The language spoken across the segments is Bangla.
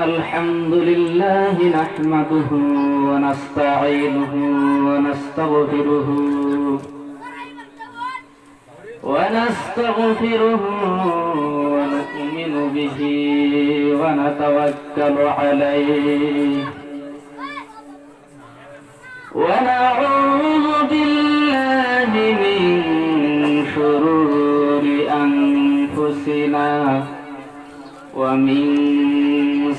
الحمد لله نحمده ونستعينه ونستغفره ونستغفره ونؤمن به ونتوكل عليه. ونعوذ بالله من شرور أنفسنا ومن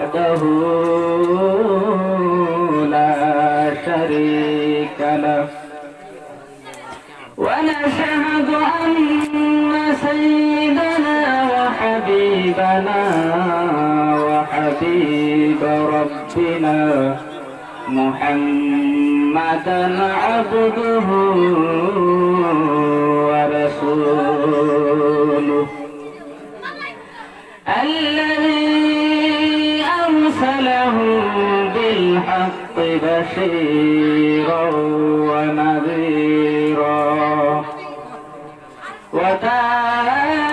وحده لا شريك له. ونشهد أن سيدنا وحبيبنا وحبيب ربنا محمدا عبده ورسوله. الذي أرسله بالحق بشيرا ونذيرا. وداعيا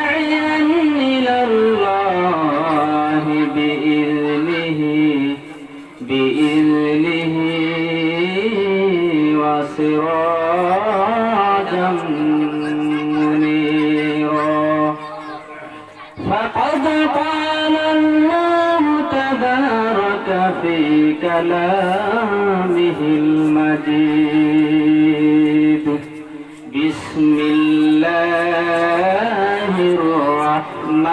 كلامه المجيد بسم الله الرحمن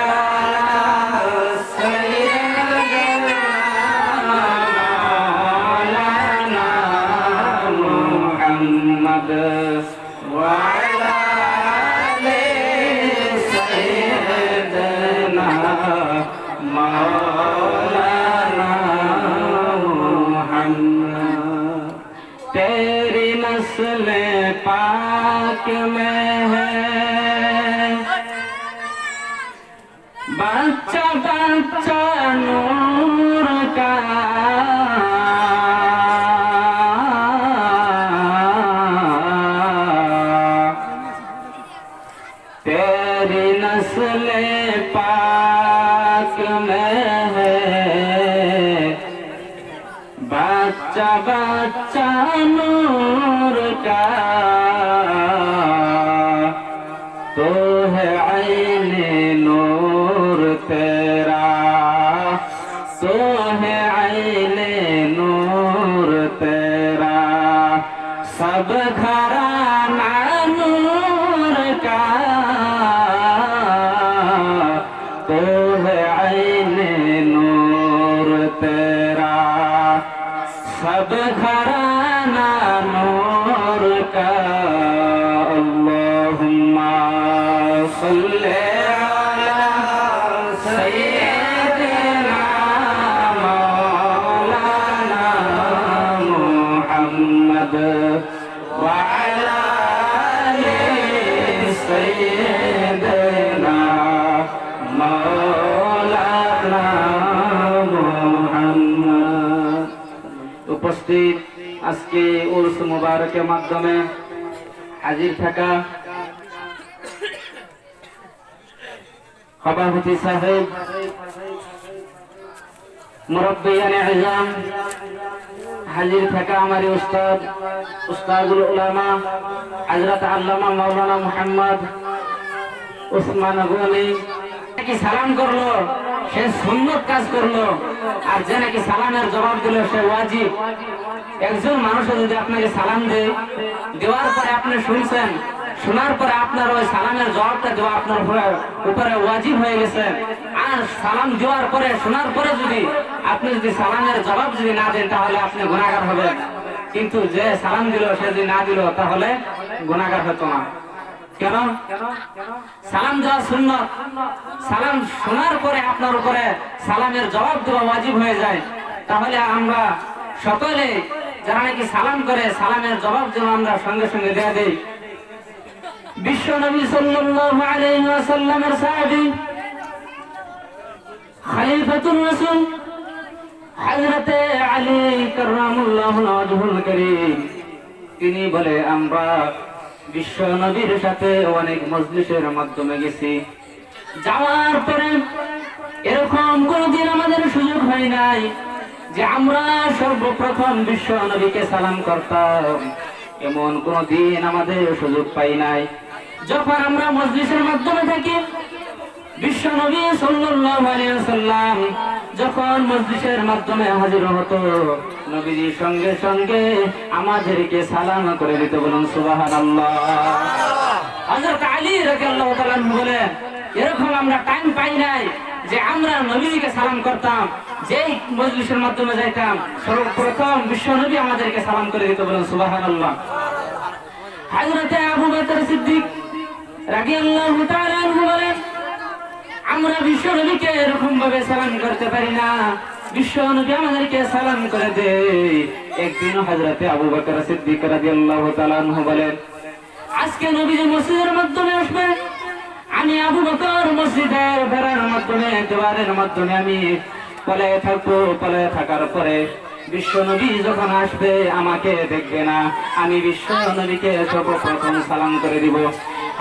तेरी नस्ल पाक में है। बच्चा बच्चा শানুরটা মুবারকের মাধ্যমে হাজির থাকা সভাপতি সাহেব মুরব্বিয়ান আজম হাজির থাকা আমার উস্তাদ, উস্তাদুল উলামা, হযরত আল্লামা মাওলানা মুহাম্মদ উসমান গনি কি সালাম করল? সে সুন্নত কাজ করল, আর যে নাকি সালামের জবাব দিল, সে ওয়াজিব। একজন মানুষ যদি আপনাকে সালাম দেয়, দেওয়ার পরে আপনি শুনছেন, শোনার পরে আপনার ওই সালামের জবাবটা দেওয়া আপনার উপরে ওয়াজিব হয়ে গেছে। আর সালাম দেওয়ার পরে, শোনার পরে যদি আপনি যদি সালামের জবাব যদি না দেন, তাহলে আপনি গুণাগার হবেন। কিন্তু যে সালাম দিল, সে যদি না দিল, তাহলে গুণাগার হতো না। সালাম দেওয়া সুন্নত। সালাম শোনার পরে আপনার উপরে সালামের জবাব দেওয়া ওয়াজিব হয়ে যায়। তাহলে আমরা সকলে যারা নাকি সালাম করে, সালামের জবাব যেন আমরা সঙ্গে সঙ্গে দেয়া দেই। বিশ্ব নবী সাল্লাল্লাহু আলাইহি ওয়াসাল্লামের রাসূল, হযরতে আলী কাররামুল্লাহু ওয়াজহুল কারীম তিনি বলে, আমরা বিশ্ব নবীর সাথে অনেক মজলিসের মাধ্যমে গেছি। যাওয়ার পরে এরকম কোনদিন আমাদের সুযোগ হয় নাই যে আমরা সর্বপ্রথম বিশ্ব নবীকে সালাম করতাম। এমন কোনদিন আমাদের সুযোগ পাই নাই। যখন আমরা মজলিসের মাধ্যমে থাকি বিশ্ব নবী সাল্লাল্লাহু আলাইহি ওয়াসাল্লাম যখন মসজিদের মাধ্যমে হাজির হতো নবীজির সঙ্গে সঙ্গে আমাদেরকে সালাম করে দিতে বলুন, সুবহানাল্লাহ। হযরত আলী রাদিয়াল্লাহু তাআলা বলেন, এরকম আমরা টাইম পাই নাই যে আমরা নবীজিকে সালাম করতাম, যেই মজলিসের মাধ্যমে যাইতাম। সর্বপ্রথম বিশ্ব নবী আমাদেরকে সালাম করে দিতে বলুন, সুবহানাল্লাহ। হযরতে আবু বকর সিদ্দিক রাদিয়াল্লাহু তাআলা বলেন আমরা বিশ্ব নবীকে এরকম ভাবে সালাম করতে পারি না। বিশ্ব নবী আমাদেরকে সালাম করে দে একদিন হযরতে আবু বকর সিদ্দিক রাদিয়াল্লাহু তাআলা বলেন, আজকে নবীজি মসজিদের মাধ্যমে আসবে, আমি আবু বকর মসজিদের বেড়ার মাধ্যমে দেওয়ারের মাধ্যমে আমি পলায়ে থাকব পলায়ে থাকার পরে বিশ্ব নবী যখন আসবে, আমাকে দেখবে না। আমি বিশ্ব নবীকে সর্বপ্রথম সালাম করে দিব।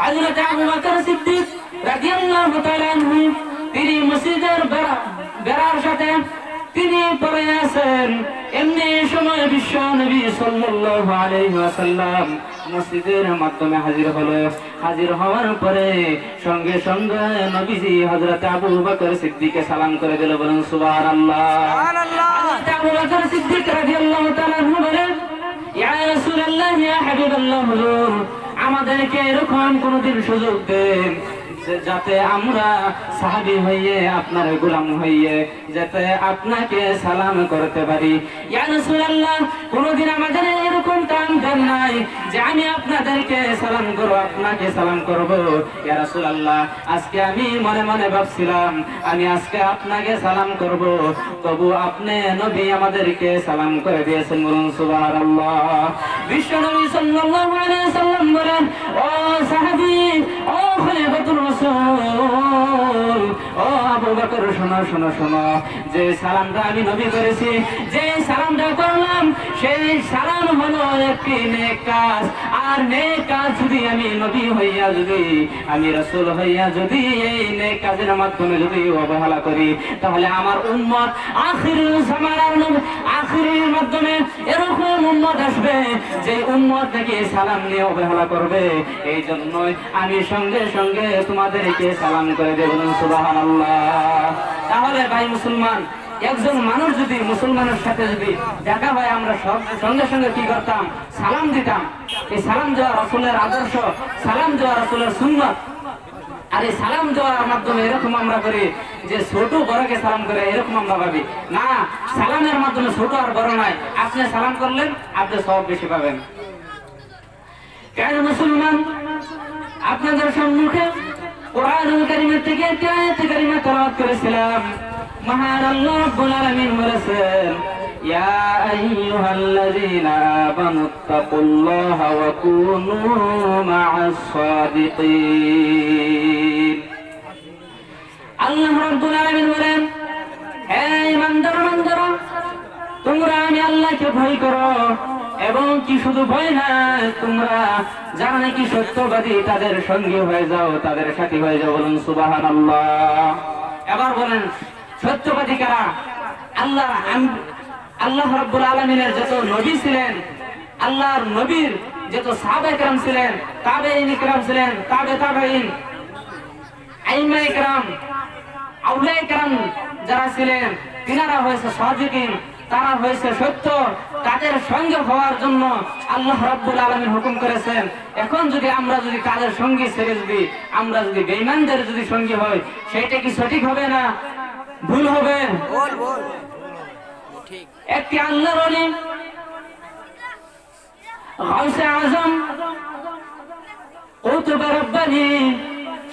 হযরত আবু বকর সিদ্দিক রাদিয়াল্লাহু তাআলা আনহু তিনি মসজিদের বেড়া বেড়ার সাথে তিনি পড়ে আছেন। এমনি সময় বিশ্ব নবী সাল্লাল্লাহু আলাইহি ওয়াসাল্লাম মসজিদের মাধ্যমে হাজির হলো। হাজির হওয়ার পরে সঙ্গে সঙ্গে নবীজি হযরত আবু বকর সিদ্দিককে সালাম করে দিল বলেন সুবহানাল্লাহ। হযরত আবু বকর সিদ্দিক রাদিয়াল্লাহু তাআলা আনহু বলেন ইয়া রাসূলুল্লাহ ইয়া হাবিবাল্লাহ হুজুর আমাদেরকে এরকম কোনদিন সুযোগ দেন যাতে আমরা সাহাবি হইয়ে, আপনার গোলাম হইয়ে, যাতে আপনাকে সালাম করতে পারি। কোনদিন আমাদের এরকম টান দেন নাই যে আমি আপনাদেরকে সালাম করব, আপনাকে সালাম করব। ইয়া রাসূলুল্লাহ, আজকে আমি মনে মনে ভাবছিলাম, আমি আজকে আপনাকে সালাম করব। তবু আপনি নবী আমাদেরকে সালাম করে দিয়েছেন বলুন সুবহানাল্লাহ। বিশ্ব নবী সাল্লাম বলেন, ও সাহাবী ও খলিফাতুর রাসূল ও আবু মাধ্যমে অবহেলা করি, তাহলে আমার আখির আখিরের মাধ্যমে এরকম উম্মত আসবে যে উম্মত নাকি সালাম নিয়ে অবহেলা করবে। এই জন্যই আমি সঙ্গে সঙ্গে তোমাদেরকে সালাম করে দেব তাহলে ভাই মুসলমান, একজন মানুষ যদি মুসলমানের সাথে যদি দেখা হয়, আমরা সঙ্গে সঙ্গে কি করতাম? সালাম দিতাম। এই সালাম দেওয়া রসুলের আদর্শ, সালাম দেওয়া রসুলের সুন্নত। আর এই সালাম দেওয়ার মাধ্যমে এরকম আমরা করি যে ছোট বড়কে সালাম করে এরকম আমরা ভাবি। না, সালামের মাধ্যমে ছোট আর বড় নয়। আপনি সালাম করলেন, আপনি সব বেশি পাবেন। কেন মুসলমান? আপনাদের সম্মুখে থেকে কারীমা তেলাওয়াত করেছিলাম। মহান আল্লাহ রাব্বুল আলামিন বলেছেন, ইয়া আইয়ুহাল্লাযীনা আমানু তাকুল্লাহা ওয়া কুনু মা'আস সাদিকিন। আল্লাহ রাব্বুল আলামিন বলেন, হে ইমানদার বান্দারা তোমরা আমি আল্লাহকে ভয় করো। এবং কি শুধু ভয় না তোমরা যারা নাকি সত্যবাদী তাদের সঙ্গী হয়ে যাও তাদের সাথী হয়ে যাও বলুন সুবাহান এবার বলেন সত্যবাদী কারা আল্লাহ আম- আল্লাহ রব্বুল আলমিনের যত নবী ছিলেন আল্লাহর নবীর যত সাহাবে کرام ছিলেন তাবেইন کرام ছিলেন তাবে তাবেইন আইমা کرام আউলাই کرام যারা ছিলেন তিনারা হয়েছে সাদিকিন তারা হয়েছে সত্য। তাদের সঙ্গে হওয়ার জন্য আল্লাহ রাব্বুল আলামিন হুকুম করেছেন এখন যদি আমরা যদি তাদের সঙ্গী ছেড়ে যদি আমরা যদি বেঈমানদের যদি সঙ্গী হই সেটা কি সঠিক হবে না? ভুল হবে। একটি আল্লাহর অলি গাউসে আজম কুতুব Rabbani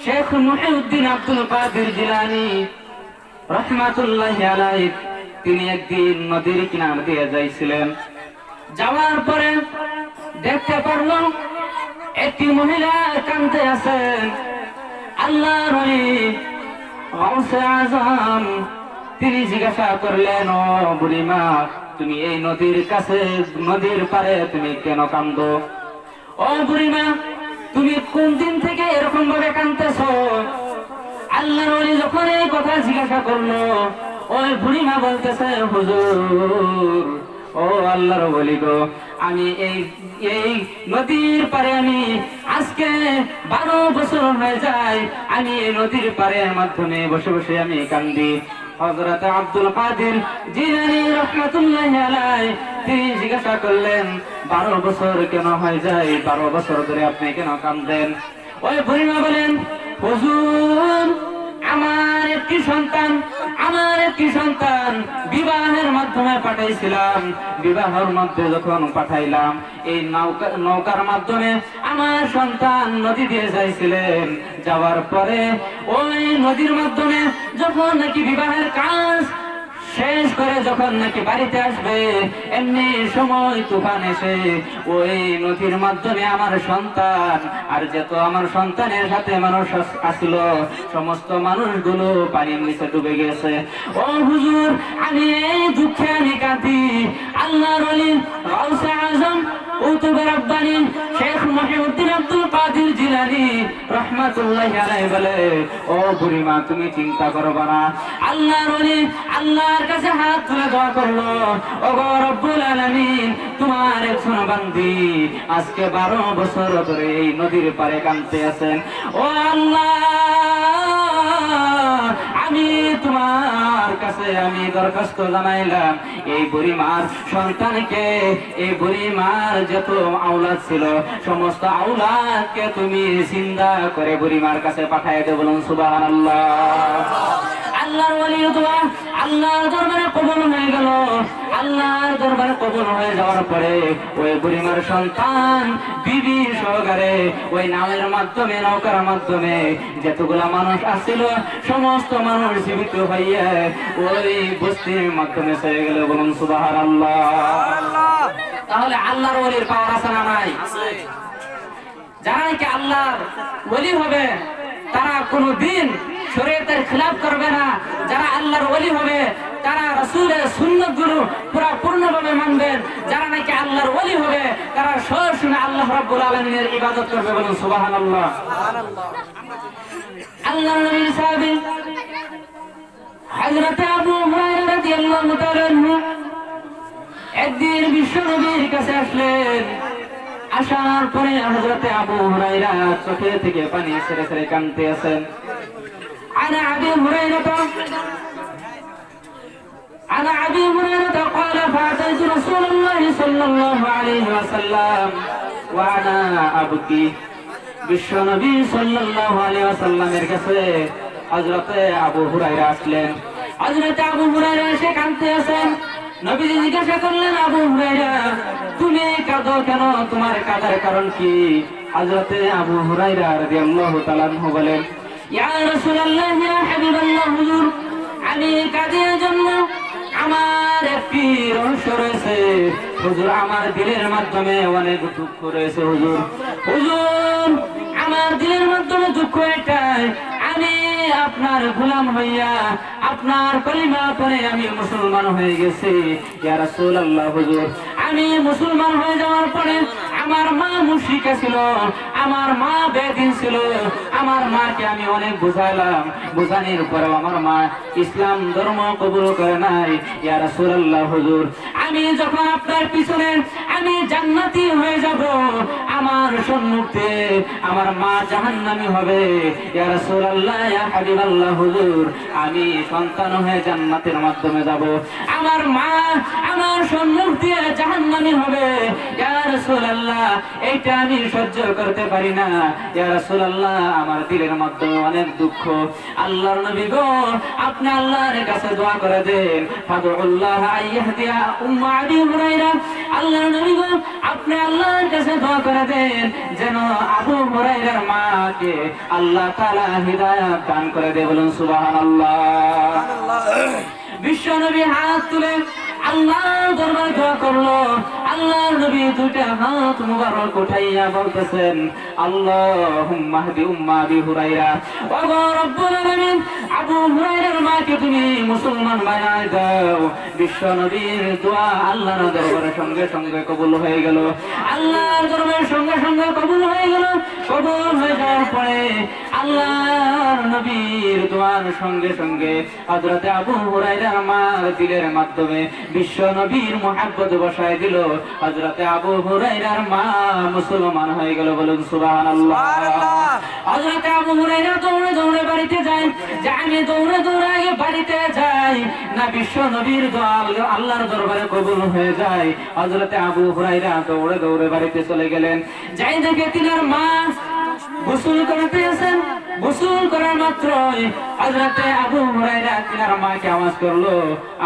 Sheikh Muhiuddin Abdul Qadir Jilani রহমাতুল্লাহি আলাইহি। তিনি একদিন নদীর কিনার দিয়ে যাইছিলেন। যাওয়ার পরে দেখতে পারল একটি মহিলা কান্দে আছেন গাউসে আজম তিনি জিজ্ঞাসা করলেন, ও বুড়িমা, তুমি এই নদীর কাছে, নদীর পারে তুমি কেন কান্দো ও বুড়িমা, তুমি কোন দিন থেকে এরকম ভাবে কান্দতেছ আল্লাহ যখন এই কথা জিজ্ঞাসা করল ওই বুড়িমা বলতেছে, হুজুর, ও আল্লাহর বলি গো, আমি এই এই নদীর পারে আমি আজকে বারো বছর হয়ে যায়, আমি এই নদীর পারের মাধ্যমে বসে বসে আমি কান্দি। হযরত আব্দুল কাদের জিলানী রহমাতুল্লাহি আলাইহি তিনি জিজ্ঞাসা করলেন, বারো বছর কেন হয়ে যায়? বারো বছর ধরে আপনি কেন কান্দেন? ওই বুড়িমা বলেন, হুজুর একটি সন্তান, আমার একটি সন্তান বিবাহের মাধ্যমে পাঠাইছিলাম। বিবাহের মধ্যে যখন পাঠাইলাম, এই নৌকা, নৌকার মাধ্যমে আমার সন্তান নদী দিয়ে যাইছিলেন। যাওয়ার পরে ওই নদীর মাধ্যমে যখন নাকি বিবাহের কাজ শেষ করে যখন নাকি বাড়িতে আসবে, এমনি সময় তুফান এসে ওই নদীর মাধ্যমে আমার সন্তান, আর যত আমার সন্তানের সাথে মানুষ আসিল, সমস্ত মানুষগুলো পানির নিচে ডুবে গেছে। ও হুজুর, আমি এই দুঃখে আমি কাঁদি। আল্লাহর আজম চিন্তা আল্লাহর কাছে হাত করল তোমার বান্দি আজকে 12 বছর ধরে এই নদীর পারে কাঁদতে আছেন। ও আল্লাহ আমি তোমার কাছে আমি দরখাস্ত জানাইলাম। এই বুড়িমার সন্তানকে, এই বুড়িমার যত আওলাদ ছিল, সমস্ত আওলাদকে তুমি চিন্তা করে বুড়ি মার কাছে পাঠাই দে বলুন সুবাহ আল্লাহ আল্লাহর ওলির দোয়া আল্লাহর দরবারে কবুল হয়ে গেল। আল্লাহর দরবারে কবুল হয়ে যাওয়ার পরে ওই বুড়িমার সন্তান বিবি সহকারে ওই নামের মাধ্যমে নৌকার মাধ্যমে যতগুলা মানুষ আসছিল সমস্ত মানুষ জীবিত হইয়া ওই বস্তির মাধ্যমে চলে গেল। বলুন সুবাহ আল্লাহ তাহলে আল্লাহর ওলির পাওয়ার আছে না নাই? আছে। যারা নাকি আল্লাহর ওলি হবে তারা কোনো দিন শরীয়তের খিলাফ করবে না। যারা আল্লাহর ওলি হবে তারা রাসূলের সুন্নাতগুলো পুরা পূর্ণভাবে মানবেন। যারা নাকি আল্লাহর ওলি হবে, তারা সবসময় আল্লাহ রাব্বুল আলামিনের ইবাদত করবে বলুন, সুবহানাল্লাহ। আল্লাহর নবীর সাহাবী হযরত আবু হুরায়রা রাদিয়াল্লাহু তাআলা একদিন বিশ্ব নবীর কাছে আসলেন। আসার পরে হযরতে আবু হুরায়রা চোখে থেকে পানি ছেড়ে ছেড়ে কাঁদতে আছেন আনা আবি হুরায়রা عن ابي هريره قال فاتيت رسول الله صلى الله عليه وسلم وانا ابكي বিশ্ব নবী সাল্লাল্লাহু আলাইহি ওয়াসাল্লামের কাছে হযরতে আবু হুরায়রা আসলেন হযরতে আবু হুরায়রা এসে কাঁদতে আছেন নবীজি জিজ্ঞাসা করলেন আবু হুরায়রা তুমি কাঁদো কেন তোমার কাঁদার কারণ কি হযরতে আবু হুরায়রা রাদিয়াল্লাহু তাআলা আনহু বলেন ইয়া রাসূলুল্লাহ ইয়া হাবিবাল্লাহ হুজুর আমি কাজে জন্য আমার একটি রহস্য রয়েছে হুজুর, আমার দিলের মাধ্যমে অনেক দুঃখ রয়েছে, হুজুর। হুজুর, আমার দিলের মাধ্যমে দুঃখ এটাই। আমি আপনার গোলাম হইয়া, আপনার কলিমা পরে আমি মুসলমান হয়ে গেছি। ইয়া রাসূলুল্লাহ, হুজুর। আমি মুসলমান হয়ে যাওয়ার পরে আমার মা মুশরিকা ছিল, আমার মা বেদিন ছিল, আমার মাকে আমি অনেক বুঝাইলাম। বুঝানির পরেও আমার মা ইসলাম ধর্ম কবুল করে নাই। ইয়া রাসূলুল্লাহ, হুজুর আমি যখন আপনার পিছনে আমি জান্নাতি হয়ে যাব, আমার সম্মুখে আমার মা জাহান্নামী হবে। ইয়া রাসূলুল্লাহ, ইয়া হাবিবাল্লাহ, হুজুর, আমি সন্তান হয়ে জান্নাতের মাধ্যমে যাব। আমার মা আমার সম্মুখ জাহান্নামী হবে। ইয়া রাসূলুল্লাহ, এইটা আমি সহ্য করতে পারি না। ইয়া রাসূলুল্লাহ, আমার দিলের মধ্যে অনেক দুঃখ। আল্লাহর নবী গো, আপনি আল্লাহর কাছে দোয়া করে দেন। ফাদুল্লাহ আইয়াহদিয়া উম্মা আবি আল্লাহর নবী গো আপনি আল্লাহর কাছে দোয়া করে দেন যেন আবু হুরায়রার মাকে আল্লাহ তাআলা হিদায়াত দান করে দেয় বলুন সুবহানাল্লাহ। বিশ্ব হাত তুলে আল্লাহ দরবার দোয়া করল। আল্লাহর নবী দুইটা হাত মুবারক উঠাইয়া বলতেছেন, আল্লাহুম্মা হদি উম্মা আবি হুরায়রা। ওয়া গো রব্বুল আলামিন, আবু হুরায়রার মাকে তুমি মুসলমান বানায় দাও। বিশ্ব নবীর দোয়া আল্লাহর দরবারের সঙ্গে সঙ্গে কবুল হয়ে গেল। আল্লাহর দরবারের সঙ্গে সঙ্গে কবুল হয়ে গেল। কবুল হয়ে যাওয়ার পরে আল্লাহর নবীর দোয়ার সঙ্গে সঙ্গে হযরতে আবু হুরায়রার মার দিলের মাধ্যমে বিশ্ব নবীর মোহাব্বত বসায় দিল। হযরতে আবু হুরায়রার মা মুসলমান হয়ে গেল বলুন সুবহানাল্লাহ। হযরতে আবু হুরায়রা দৌড়ে দৌড়ে বাড়িতে যায় যে আমি দৌড়ে দৌড়ে আগে বাড়িতে যাই না বিশ্ব নবীর দোয়া আল্লাহর দরবারে কবুল হয়ে যায়। হযরতে আবু হুরায়রা দৌড়ে দৌড়ে বাড়িতে চলে গেলেন। যাই দেখে তিনার মা গোসল করতেছেন গোসল করার মাত্রই হযরতে আবু হুরায়রা তিনার মাকে আওয়াজ করল,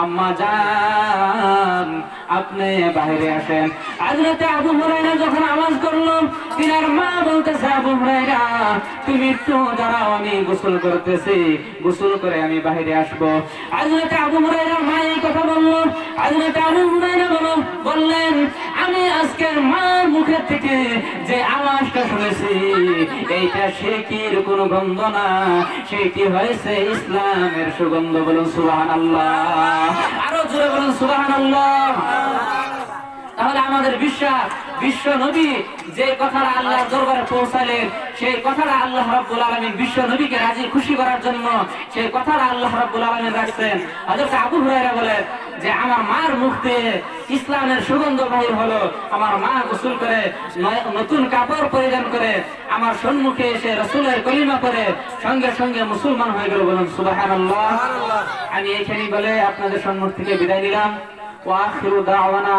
আম্মা জান আপনি বাইরে আসেন। হযরতে আবু হুরায়রা যখন আওয়াজ করল তিনার মা বলতেছে, আবু হুরায়রা, তুমি একটু দাঁড়াও, আমি গোসল করতেছি। গোসল করে আমি বাইরে আসব। হযরতে আবু হুরায়রা মা এই কথা বলল। হযরতে আবু হুরায়রা বলো বললেন, আমি আজকের মার মুখের থেকে যে আওয়াজটা শুনেছি, এইটা শেকির কোন গন্ধ না। সেটি হয়েছে ইসলামের সুগন্ধ। বলুন সুবাহান আরও জোরে বলুন সুবাহান তাহলে আমাদের বিশ্বাস বিশ্ব নবী যে কথাটা আল্লাহর দরবারে পৌঁছালেন সেই কথাটা আল্লাহ রাব্বুল আলামিন বিশ্ব নবীকে রাজি খুশি করার জন্য সেই কথাটা আল্লাহ রাব্বুল আলামিন রাখছেন। হযরত আবু হুরায়রা বলেন যে আমার মার মুখ দিয়ে ইসলামের সুগন্ধ বাহির হলো। আমার মা গোসল করে নতুন কাপড় পরিধান করে আমার সম্মুখে এসে রসুলের কলিমা করে সঙ্গে সঙ্গে মুসলমান হয়ে গেল। বলুন সুবহানাল্লাহ। আমি এখানেই বলে আপনাদের সম্মুখ থেকে বিদায় নিলাম। ওয়া আখিরু দাওয়ানা